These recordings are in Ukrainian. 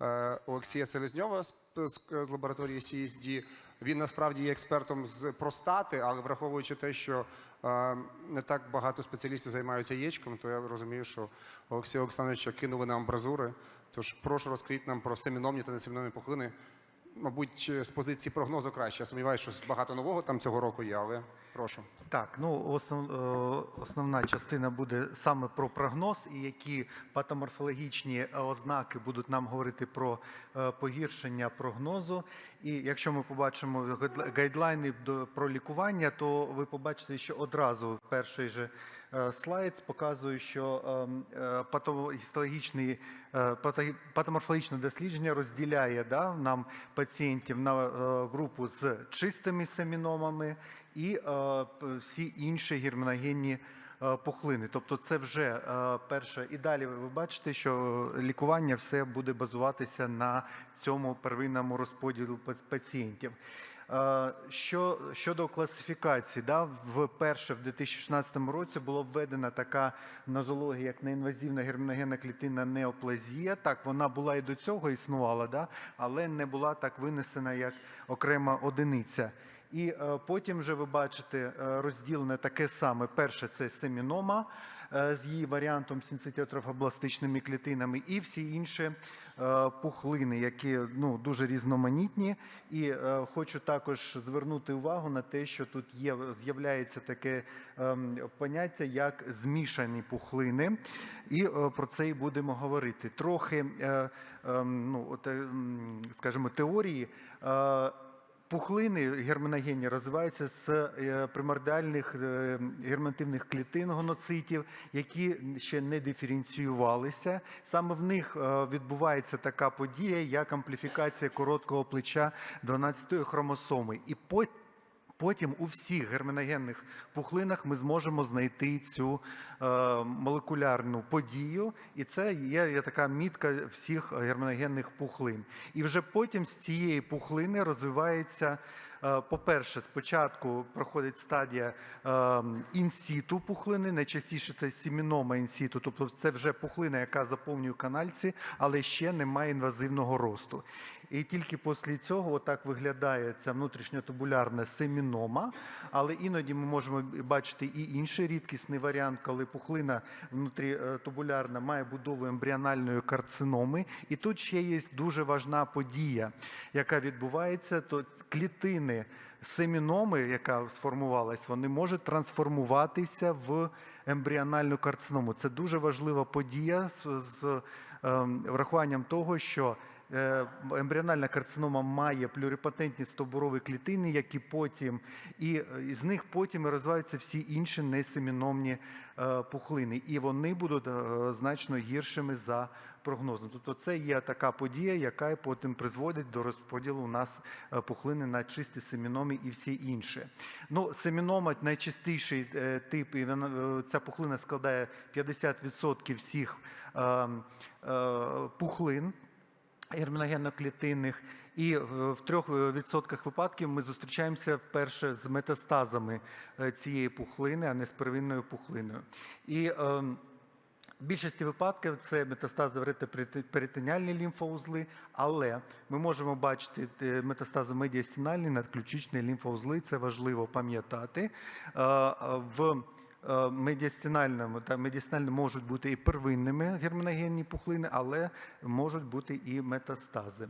е, Олексія Селезньова з, лабораторії CSD. Він насправді є експертом з простати, але враховуючи те, що е, не так багато спеціалістів займаються яєчком, то я розумію, що Олексія Олександровича кинули на амбразури. Тож прошу розкрити нам про семіномні та несеміномні пухлини. Мабуть, з позиції прогнозу краще. Я сумніваюся, що багато нового там цього року є, але прошу. Так, ну основ, е, основна частина буде саме про прогноз і які патоморфологічні ознаки будуть нам говорити про е, погіршення прогнозу. І якщо ми побачимо гайдл- гайдлайни про лікування, то ви побачите, що одразу перший же е, слайд показує, що ем, е, патогістологічний е, пато- патоморфологічне дослідження розділяє да, нам пацієнтів на е, групу з чистими семіномами і е, всі інші герміногенні е, пухлини. Тобто це вже е, перше. І далі ви бачите, що лікування все буде базуватися на цьому первинному розподілу па- пацієнтів. Е, Що щодо класифікації, да, вперше в 2016 році була введена така нозологія, як неінвазивна герміногенна клітинна неоплазія. Так, вона була і до цього існувала, да, але не була так винесена як окрема одиниця. І е, потім вже ви бачите е, розділене таке саме. Перше це семінома з її варіантом синцитіотрофобластичними клітинами, і всі інші е, пухлини, які ну, дуже різноманітні. І е, хочу також звернути увагу на те, що тут є, з'являється таке ем, поняття, як змішані пухлини. І е, про це і будемо говорити. Трохи, е, ем, ну, от, е, м, скажімо, теорії. Е, Пухлини герменогенні розвиваються з примордальних примордіальних е, клітин гоноцитів, які ще не диференціювалися. Саме в них е, відбувається така подія, як ампліфікація короткого плеча 12-ї хромосоми. І по- Потім у всіх герміногенних пухлинах ми зможемо знайти цю е, молекулярну подію, і це є, така мітка всіх герміногенних пухлин. І вже потім з цієї пухлини розвивається. е, По-перше, спочатку проходить стадія е, інсіту пухлини. Найчастіше це сімінома інсіту, тобто це вже пухлина, яка заповнює канальці, але ще не має інвазивного росту. І тільки після цього отак виглядає ця внутрішньотубулярна семінома. Але іноді ми можемо бачити і інший рідкісний варіант, коли пухлина внутрітубулярна має будову ембріональної карциноми. І тут ще є дуже важна подія, яка відбувається, то клітини семіноми, яка сформувалась, вони можуть трансформуватися в ембріональну карциному. Це дуже важлива подія з, з ем, врахуванням того, що Е, Ембріональна карцинома має плюрипатентні стовбурові клітини, які потім і е, з них потім розвиваються всі інші несеміномні е, пухлини, і вони будуть е, значно гіршими за прогнозом. Тобто, це є така подія, яка потім призводить до розподілу у нас е, пухлини на чисті семіноми і всі інші. Ну, семінома найчастіший е, тип, і е, ця пухлина складає 50% всіх е, е, пухлин герміногенно-клітинних, і в в трьох е, відсотках випадків ми зустрічаємося вперше з метастазами е, цієї пухлини, а не з первинною пухлиною. І ем, в більшості випадків це метастази в ретиперитоніальні лімфоузли, але ми можемо бачити е, метастази медіастінальні, надключичні лімфоузли. Це важливо пам'ятати. В е, медіастинальному та медіастинальному можуть бути і первинними герміногенні пухлини, але можуть бути і метастази.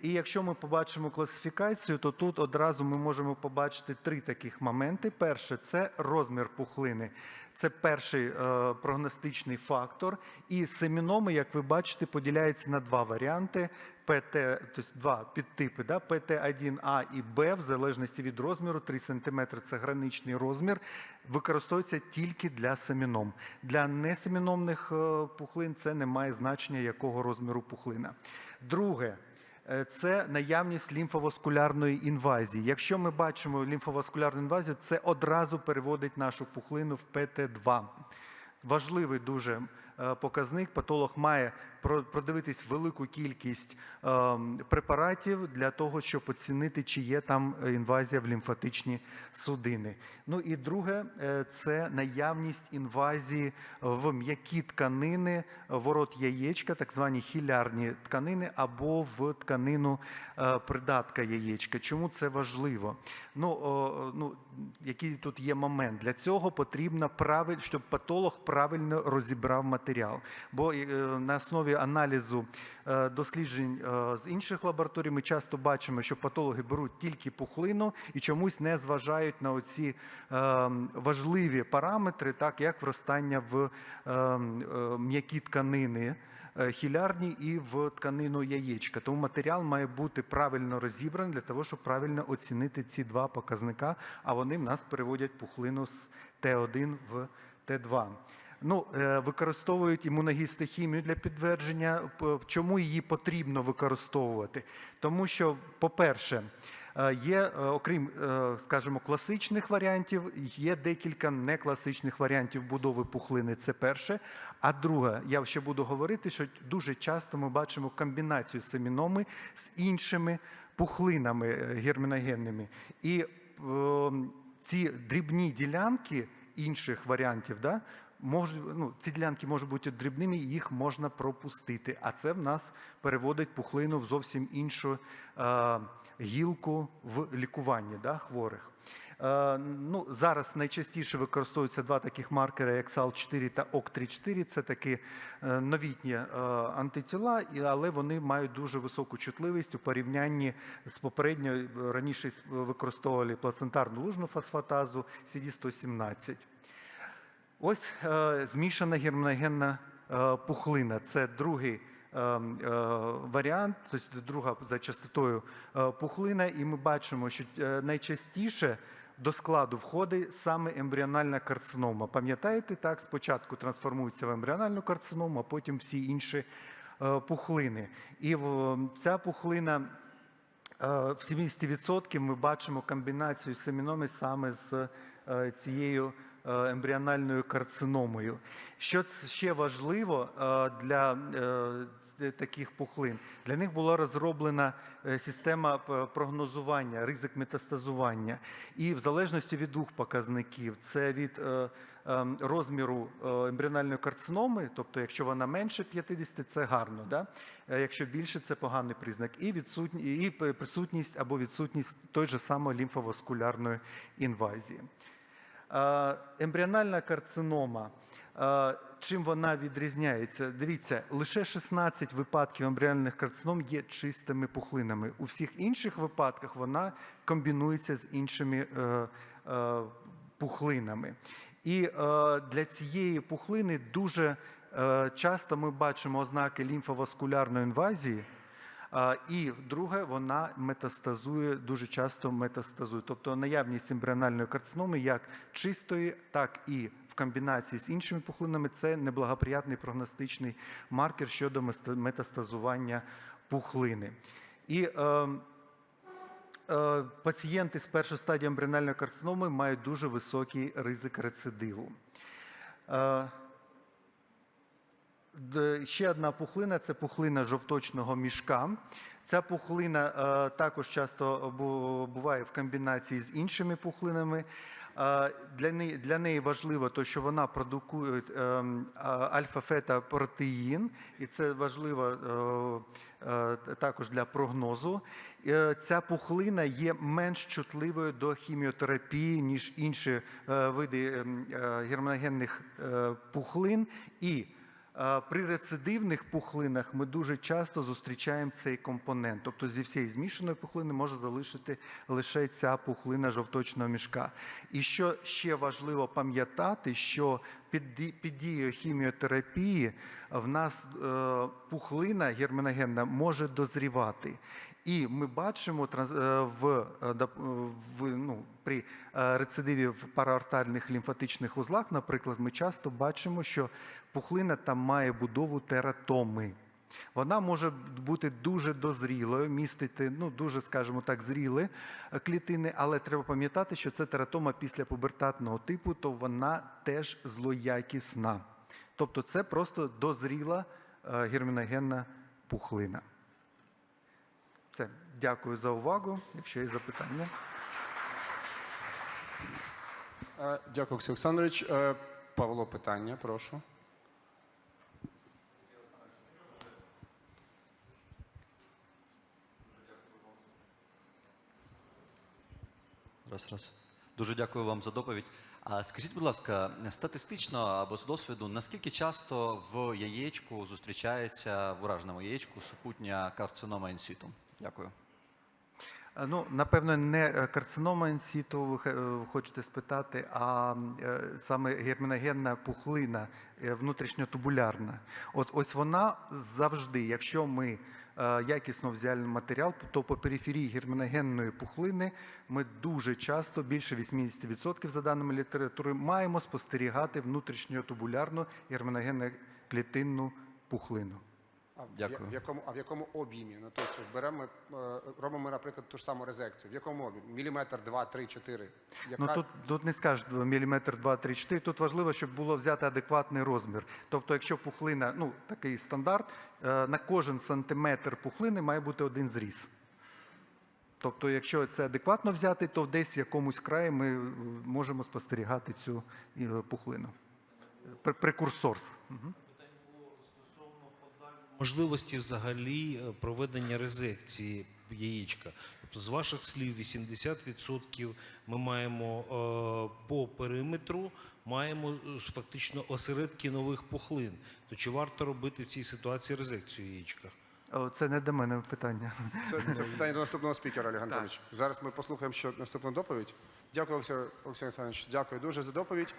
І якщо ми побачимо класифікацію, то тут одразу ми можемо побачити три таких моменти. Перше це розмір пухлини. Це перший е, прогностичний фактор. І семіноми, як ви бачите, поділяються на два варіанти: ПТ, тобто два підтипи, да, ПТ1А і Б, в залежності від розміру, 3 см це граничний розмір, використовується тільки для семіном. Для несеміномних е, пухлин це не має значення, якого розміру пухлина. Друге. Е, Це наявність лімфоваскулярної інвазії. Якщо ми бачимо лімфоваскулярну інвазію, це одразу переводить нашу пухлину в ПТ2. Важливий дуже показник. Патолог має продивитись велику кількість ем, препаратів для того, щоб оцінити, чи є там е, інвазія в лімфатичні судини. Ну і друге, е, це наявність інвазії в м'які тканини ворот яєчка, так звані хілярні тканини, або в тканину е, придатка яєчка. Чому це важливо? Ну, ну який тут є момент? Для цього потрібно щоб патолог правильно розібрав матеріал. Бо е, на основі аналізу е, досліджень е, з інших лабораторій ми часто бачимо, що патологи беруть тільки пухлину і чомусь не зважають на оці важливі параметри, так як вростання в м'які тканини хілярні і в тканину яєчка. Тому матеріал має бути правильно розібраний для того, щоб правильно оцінити ці два показника, а вони в нас переводять пухлину з Т1 в Т2. Ну, е, використовують імуногістохімію для підтвердження. Чому її потрібно використовувати? Тому що, по-перше, е, є, е, окрім, скажімо, класичних варіантів, є декілька некласичних варіантів будови пухлини. Це перше. А друге, я ще буду говорити, що дуже часто ми бачимо комбінацію семіноми з іншими пухлинами герміногенними. І е, ці дрібні ділянки інших варіантів, да, мож, ну, ці ділянки можуть бути дрібними, і їх можна пропустити. А це в нас переводить пухлину в зовсім іншу е, гілку в лікуванні да, хворих. Е, ну, зараз найчастіше використовуються два таких маркери, як SAL4 та OC34. Це такі е, новітні е, антитіла, але вони мають дуже високу чутливість у порівнянні з попередньо е, раніше використовували плацентарну лужну фосфатазу CD117. Ось е, змішана гермоногенна е, пухлина. Це другий е, варіант, тобто друга за частотою пухлина, і ми бачимо, що найчастіше до складу входить саме ембріональна карцинома. Пам'ятаєте, так, спочатку трансформується в ембріональну карциному, а потім всі інші пухлини. І ця пухлина В 70% ми бачимо комбінацію семіноми саме з цією ембріональною карциномою. Що ще важливо е, для е, таких пухлин? Для них була розроблена е, система прогнозування, ризик метастазування. І в залежності від двох показників, це від е, ем, розміру е, ембріональної карциноми, тобто якщо вона менше 50, це гарно, да? Е, якщо більше, це поганий признак, і, відсутні, і присутність або відсутність той же самої лімфоваскулярної інвазії. Ембріональна карцинома. Чим вона відрізняється? Дивіться, лише 16 випадків ембріональних карцином є чистими пухлинами. У всіх інших випадках вона комбінується з іншими е, е, пухлинами. І е, для цієї пухлини дуже часто ми бачимо ознаки лімфоваскулярної інвазії. І друге, вона метастазує дуже часто метастазує. Тобто наявність ембріональної карциноми як чистої, так і в комбінації з іншими пухлинами це неблагоприятний прогностичний маркер щодо метастазування пухлини. І е, е, пацієнти з першої стадії ембріональної карциноми мають дуже високий ризик рецидиву. Е, Ще одна пухлина це пухлина жовточного мішка. Ця пухлина е, також часто буває в комбінації з іншими пухлинами. Е, Для неї, важливо, то, що вона продукує ем, альфа-фета-протеїн, і це важливо е, е, також для прогнозу. Е, Ця пухлина є менш чутливою до хіміотерапії, ніж інші е, види е, гермоногенних е, пухлин. І Е, При рецидивних пухлинах ми дуже часто зустрічаємо цей компонент. Тобто зі всієї змішаної пухлини може залишити лише ця пухлина жовточного мішка. І що ще важливо пам'ятати, що під, дією хіміотерапії в нас е, пухлина герменогенна може дозрівати. І ми бачимо е, в, е, в, ну, при рецидиві в параортальних лімфатичних узлах, наприклад, ми часто бачимо, що пухлина там має будову тератоми. Вона може бути дуже дозрілою, містити ну, дуже, скажімо так, зріли е, клітини, але треба пам'ятати, що це тератома після пубертатного типу, то вона теж злоякісна. Тобто це просто дозріла е, герміногенна пухлина. Все, дякую за увагу. Якщо є запитання. Е, Дякую, Олексій Олександрович. Павло, питання, прошу. Раз, раз. Дуже дякую вам за доповідь. А скажіть, будь ласка, статистично або з досвіду, наскільки часто в яєчку зустрічається в ураженому яєчку супутня карцинома інсіту? Дякую. Е, Ну, напевно, не е, карцинома інсіту ви е, хочете спитати, а саме герміногенна пухлина внутрішньотубулярна. От ось вона завжди, якщо ми якісно взяли матеріал, то по периферії гірменогенної пухлини ми дуже часто, більше 80% за даними літератури, маємо спостерігати внутрішньотубулярну герміногенну клітинну пухлину. А в, Дякую. в якому, а в якому об'ємі? Ну, тобто беремо, е, робимо, наприклад, ту ж саму резекцію. В якому об'ємі? Міліметр, два, три, чотири? Ну тут, тут не скажеш міліметр 2, 3, 4. Тут важливо, щоб було взяти адекватний розмір. Тобто, якщо пухлина, ну такий стандарт, е, на кожен сантиметр пухлини має бути один зріз. Тобто, якщо це адекватно взяти, то десь в якомусь краї ми е, можемо спостерігати цю пухлину. Пр- Прекурсор. Можливості взагалі е, проведення резекції яєчка. Тобто, з ваших слів, 80% ми маємо е, по периметру, маємо е, фактично осередки нових пухлин. То чи варто робити в цій ситуації резекцію яєчка? Це не до мене питання. Це, це питання до наступного спікера, Олег Антонович. Зараз ми послухаємо ще наступну доповідь. Дякую, Олексій Олексій Олександрович. Дякую дуже за доповідь.